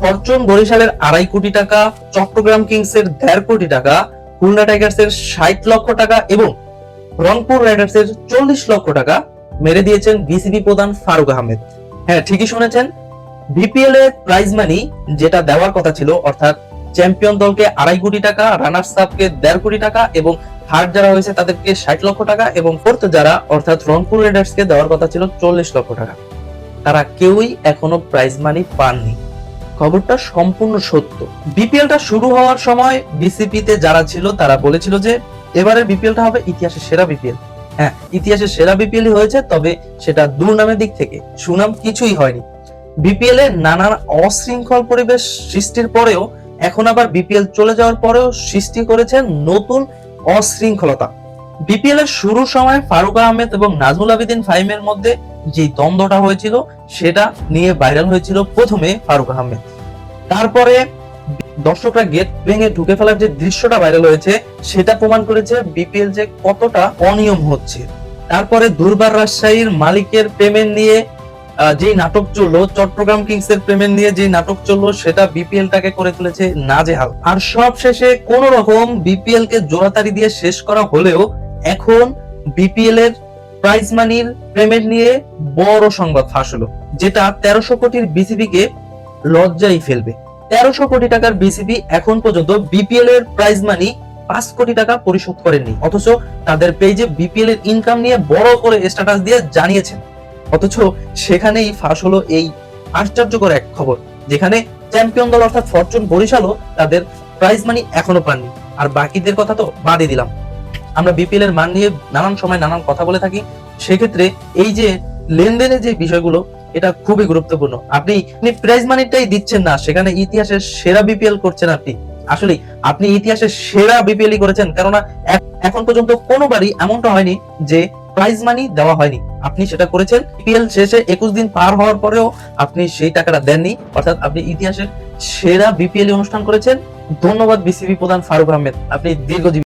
Fortune বরিশালের আড়াই কোটি টাকা, চট্টগ্রাম কিংস এর দেড় কোটি টাকা, খুলনা টাইগার্স এর ষাট লক্ষ টাকা এবং রংপুর রাইডার্স এর চল্লিশ লক্ষ টাকা মেরে দিয়েছেন বিসিবি প্রধান ফারুক আহমেদ। হ্যাঁ ঠিকই শুনেছেন। বিপিএল এর প্রাইজ মানি যেটা দেওয়ার কথা ছিল, অর্থাৎ চ্যাম্পিয়ন দলকে আড়াই কোটি টাকা রানার্স আপকে দেড় কোটি টাকা এবং থার্ড যারা হয়েছে তাদেরকে ষাট লক্ষ টাকা এবং ফোর্থ যারা, অর্থাৎ রংপুর রাইডার্স কে দেওয়ার কথা ছিল চল্লিশ লক্ষ টাকা। তারা কেউই এখনও প্রাইজ মানি পাননি। খবরটা সম্পূর্ণ সত্য। বিপিএলটা শুরু হওয়ার সময় বিসিপিতে যারা ছিল, তারা বলেছিল যে এবারের বিপিএলটা হবে ইতিহাসের সেরা বিপিএল হ্যাঁ ইতিহাসের সেরা বিপিএল হয়েছে, তবে সেটা দুর্নামের দিক থেকে। সুনাম কিছুই হয়নি। বিপিএল এ নানান অশৃঙ্খল পরিবেশ সৃষ্টির পরেও এখন আবার বিপিএল চলে যাওয়ার পরেও সৃষ্টি করেছে নতুন অশৃঙ্খলতা। বিপিএল এর শুরুর সময় ফারুক আহমেদ এবং নাজমুল আবেদিন ফাইমের মধ্যে যে দ্বন্দ্বটা হয়েছিল, সেটা নিয়ে ভাইরাল হয়েছিল প্রথমে ফারুক আহমেদ। তারপরে দর্শকরা গেট ভেঙে ঢুকে ফেলার যে দৃশ্যটা ভাইরাল হয়েছে, সেটা প্রমাণ করেছে বিপিএল যে কতটা অনিয়ম হচ্ছে। তারপরে দুর্বার রাজশাহীর মালিকের পেমেন্ট নিয়ে যেই নাটক চলল, চট্টগ্রাম কিংস এর পেমেন্ট নিয়ে যে নাটক চলল, সেটা বিপিএল টাকে করে তুলেছে নাজেহাল। আর সব শেষে কোন রকম বিপিএল কে জোড়াতাড়ি দিয়ে শেষ করা হলেও, এখন বিপিএল এর প্রাইজ মানির পেমেন্ট নিয়ে বড় সংবাদ ফাঁস হলো, যেটা তেরোশো কোটির বিসিবি কে লজ্জাই ফেলবে। তেরোশো কোটি টাকার বিসিবি এখন পর্যন্ত বিপিএল এর প্রাইজ মানি পাঁচ কোটি টাকা পরিশোধ করেননি, অথচ তাদের পেজে বিপিএল এর ইনকাম নিয়ে বড় করে স্ট্যাটাস দিয়ে জানিয়েছেন। অথচ সেখানেই ফাঁস হলো এই আশ্চর্যকর এক খবর, যেখানে চ্যাম্পিয়ন দল অর্থাৎ ফরচুন বরিশালও তাদের প্রাইজ মানি এখনও পাননি। আর বাকিদের কথা তো বাদই দিলাম। আমরা বিপিএল এর মান নিয়ে নানান সময় নানান কথা বলে থাকি, সেক্ষেত্রে এই যে লেনদেনের যে বিষয়গুলো, এটা খুবই গুরুত্বপূর্ণ। আপনি প্রাইজ মানিটাই দিচ্ছেন না, সেখানে ইতিহাসের সেরা বিপিএল করছেন আপনি। আসলে আপনি ইতিহাসের সেরা বিপিএল করেছেন, কেননা এখন পর্যন্ত কোনোবারই এমনটা হয়নি যে প্রাইজ মানি দেওয়া হয়নি। আপনি সেটা করেছেন বিপিএল শেষে একুশ দিন পার হওয়ার পরেও আপনি সেই টাকাটা দেননি। অর্থাৎ আপনি ইতিহাসের সেরা বিপিএল অনুষ্ঠান করেছেন। ধন্যবাদ বিসিবি প্রধান ফারুক আহমেদ। আপনি দীর্ঘজীবী